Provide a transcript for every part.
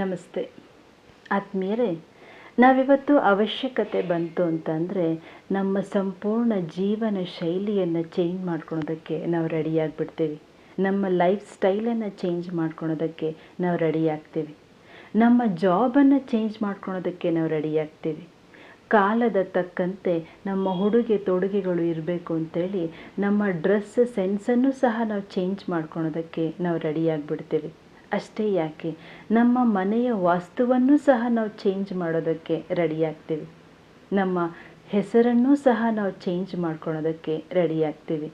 ನಮಸ್ತೆ. ಆತ್ಮೀಯರೇ, ನಾವಿವತ್ತು ಅವಶ್ಯಕತೆ ಬಂತು ಅಂತಂದರೆ ನಮ್ಮ ಸಂಪೂರ್ಣ ಜೀವನ ಶೈಲಿಯನ್ನು ಚೇಂಜ್ ಮಾಡ್ಕೊಳೋದಕ್ಕೆ ನಾವು ರೆಡಿಯಾಗಿಬಿಡ್ತೀವಿ ನಮ್ಮ ಲೈಫ್ ಸ್ಟೈಲನ್ನು ಚೇಂಜ್ ಮಾಡ್ಕೊಳೋದಕ್ಕೆ ನಾವು ರೆಡಿ ಆಗ್ತೀವಿ. ನಮ್ಮ ಜಾಬನ್ನು ಚೇಂಜ್ ಮಾಡ್ಕೊಳೋದಕ್ಕೆ ನಾವು ರೆಡಿ ಆಗ್ತೀವಿ. ಕಾಲದ ತಕ್ಕಂತೆ ನಮ್ಮ ಹುಡುಗೆ ತೊಡುಗೆಗಳು ಇರಬೇಕು ಅಂತೇಳಿ ನಮ್ಮ ಡ್ರೆಸ್ ಸೆನ್ಸನ್ನು ಸಹ ನಾವು ಚೇಂಜ್ ಮಾಡ್ಕೊಳೋದಕ್ಕೆ ನಾವು ರೆಡಿಯಾಗಿಬಿಡ್ತೀವಿ ಅಷ್ಟೇ ಯಾಕೆ? ನಮ್ಮ ಮನೆಯ ವಾಸ್ತುವನ್ನು ಸಹ ನಾವು ಚೇಂಜ್ ಮಾಡೋದಕ್ಕೆ ರೆಡಿಯಾಗ್ತೀವಿ ನಮ್ಮ ಹೆಸರನ್ನು ಸಹ ನಾವು ಚೇಂಜ್ ಮಾಡ್ಕೊಳೋದಕ್ಕೆ ರೆಡಿಯಾಗ್ತೀವಿ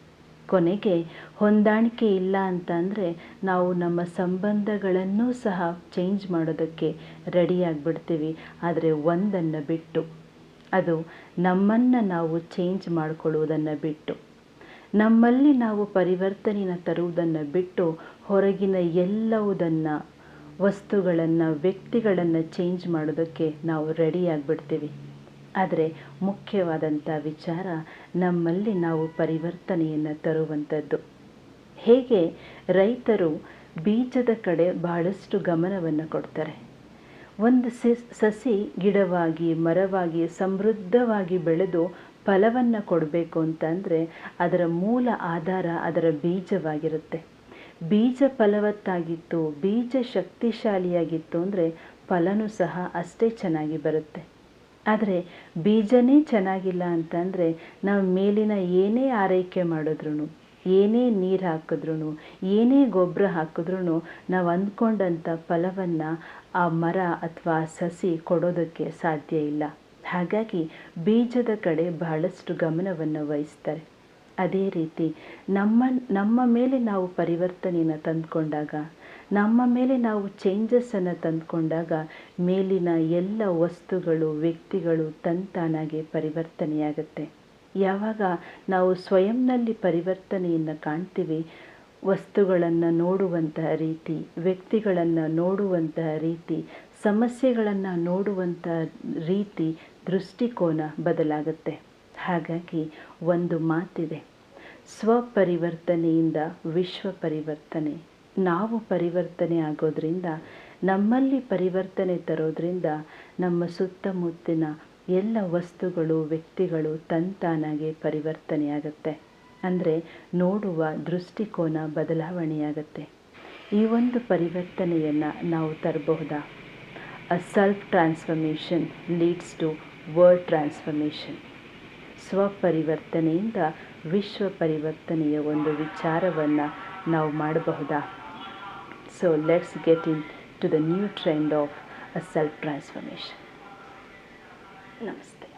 ಕೊನೆಗೆ ಹೊಂದಾಣಿಕೆ ಇಲ್ಲ ಅಂತಂದರೆ ನಾವು ನಮ್ಮ ಸಂಬಂಧಗಳನ್ನು ಸಹ ಚೇಂಜ್ ಮಾಡೋದಕ್ಕೆ ರೆಡಿಯಾಗಿಬಿಡ್ತೀವಿ ಆದರೆ ಒಂದನ್ನು ಬಿಟ್ಟು, ಅದು ನಮ್ಮನ್ನು ನಾವು ಚೇಂಜ್ ಮಾಡಿಕೊಳ್ಳುವುದನ್ನು ಬಿಟ್ಟು. ನಮ್ಮಲ್ಲಿ ನಾವು ಪರಿವರ್ತನೆಯನ್ನು ತರುವುದನ್ನು ಬಿಟ್ಟು ಹೊರಗಿನ ಎಲ್ಲವುದನ್ನು, ವಸ್ತುಗಳನ್ನು, ವ್ಯಕ್ತಿಗಳನ್ನು ಚೇಂಜ್ ಮಾಡೋದಕ್ಕೆ ನಾವು ರೆಡಿಯಾಗಿಬಿಡ್ತೀವಿ ಆದರೆ ಮುಖ್ಯವಾದಂಥ ವಿಚಾರ ನಮ್ಮಲ್ಲಿ ನಾವು ಪರಿವರ್ತನೆಯನ್ನು ತರುವಂಥದ್ದು ಹೇಗೆ? ರೈತರು ಬೀಜದ ಕಡೆ ಬಹಳಷ್ಟು ಗಮನವನ್ನು ಕೊಡ್ತಾರೆ. ಒಂದು ಸಸಿ ಗಿಡವಾಗಿ, ಮರವಾಗಿ ಸಮೃದ್ಧವಾಗಿ ಬೆಳೆದು ಫಲವನ್ನು ಕೊಡಬೇಕು ಅಂತಂದರೆ ಅದರ ಮೂಲ ಆಧಾರ ಅದರ ಬೀಜವಾಗಿರುತ್ತೆ. ಬೀಜ ಫಲವತ್ತಾಗಿತ್ತು, ಬೀಜ ಶಕ್ತಿಶಾಲಿಯಾಗಿತ್ತು ಅಂದರೆ ಫಲನೂ ಸಹ ಅಷ್ಟೇ ಚೆನ್ನಾಗಿ ಬರುತ್ತೆ. ಆದರೆ ಬೀಜನೇ ಚೆನ್ನಾಗಿಲ್ಲ ಅಂತಂದರೆ ನಾವು ಮೇಲಿನ ಏನೇ ಆರೈಕೆ ಮಾಡಿದ್ರು ಏನೇ ನೀರು ಹಾಕಿದ್ರೂ ಏನೇ ಗೊಬ್ಬರ ಹಾಕಿದ್ರೂ ನಾವು ಅಂದ್ಕೊಂಡಂಥ ಫಲವನ್ನು ಆ ಮರ ಅಥವಾ ಸಸಿ ಕೊಡೋದಕ್ಕೆ ಸಾಧ್ಯ ಇಲ್ಲ. ಹಾಗಾಗಿ ಬೀಜದ ಕಡೆ ಬಹಳಷ್ಟು ಗಮನವನ್ನು ವಹಿಸ್ತಾರೆ. ಅದೇ ರೀತಿ ನಮ್ಮ ನಮ್ಮ ಮೇಲೆ ನಾವು ಪರಿವರ್ತನೆಯನ್ನು ತಂದುಕೊಂಡಾಗ, ನಮ್ಮ ಮೇಲೆ ನಾವು ಚೇಂಜಸ್ಸನ್ನು ತಂದುಕೊಂಡಾಗ ಮೇಲಿನ ಎಲ್ಲ ವಸ್ತುಗಳು, ವ್ಯಕ್ತಿಗಳು ತಂತಾನಾಗಿ ಪರಿವರ್ತನೆಯಾಗುತ್ತೆ. ಯಾವಾಗ ನಾವು ಸ್ವಯಂನಲ್ಲಿ ಪರಿವರ್ತನೆಯನ್ನು ಕಾಣ್ತೀವಿ, ವಸ್ತುಗಳನ್ನು ನೋಡುವಂತಹ ರೀತಿ, ವ್ಯಕ್ತಿಗಳನ್ನು ನೋಡುವಂತಹ ರೀತಿ ಸಮಸ್ಯೆಗಳನ್ನು ನೋಡುವಂಥ ರೀತಿ, ದೃಷ್ಟಿಕೋನ ಬದಲಾಗುತ್ತೆ. ಹಾಗಾಗಿ ಒಂದು ಮಾತಿದೆ. ಸ್ವಪರಿವರ್ತನೆಯಿಂದ ವಿಶ್ವ ಪರಿವರ್ತನೆ. ನಾವು ಪರಿವರ್ತನೆ ಆಗೋದ್ರಿಂದ, ನಮ್ಮಲ್ಲಿ ಪರಿವರ್ತನೆ ತರೋದ್ರಿಂದ, ನಮ್ಮ ಸುತ್ತಮುತ್ತಿನ ಎಲ್ಲ ವಸ್ತುಗಳು, ವ್ಯಕ್ತಿಗಳು ತಂತಾನಾಗಿ ಪರಿವರ್ತನೆಯಾಗುತ್ತೆ. ಅಂದರೆ ನೋಡುವ ದೃಷ್ಟಿಕೋನ ಬದಲಾವಣೆಯಾಗುತ್ತೆ. ಈ ಒಂದು ಪರಿವರ್ತನೆಯನ್ನು ನಾವು ತರಬಹುದಾ? Self transformation leads to world transformation. ಸ್ವಪರಿವರ್ತನೆಯಿಂದ ವಿಶ್ವ ಪರಿವರ್ತನೆಯ ಒಂದು ವಿಚಾರವನ್ನು ನಾವು ಮಾಡಬಹುದಾ? So let's get into the new trend of a self transformation ನಮಸ್ತೆ.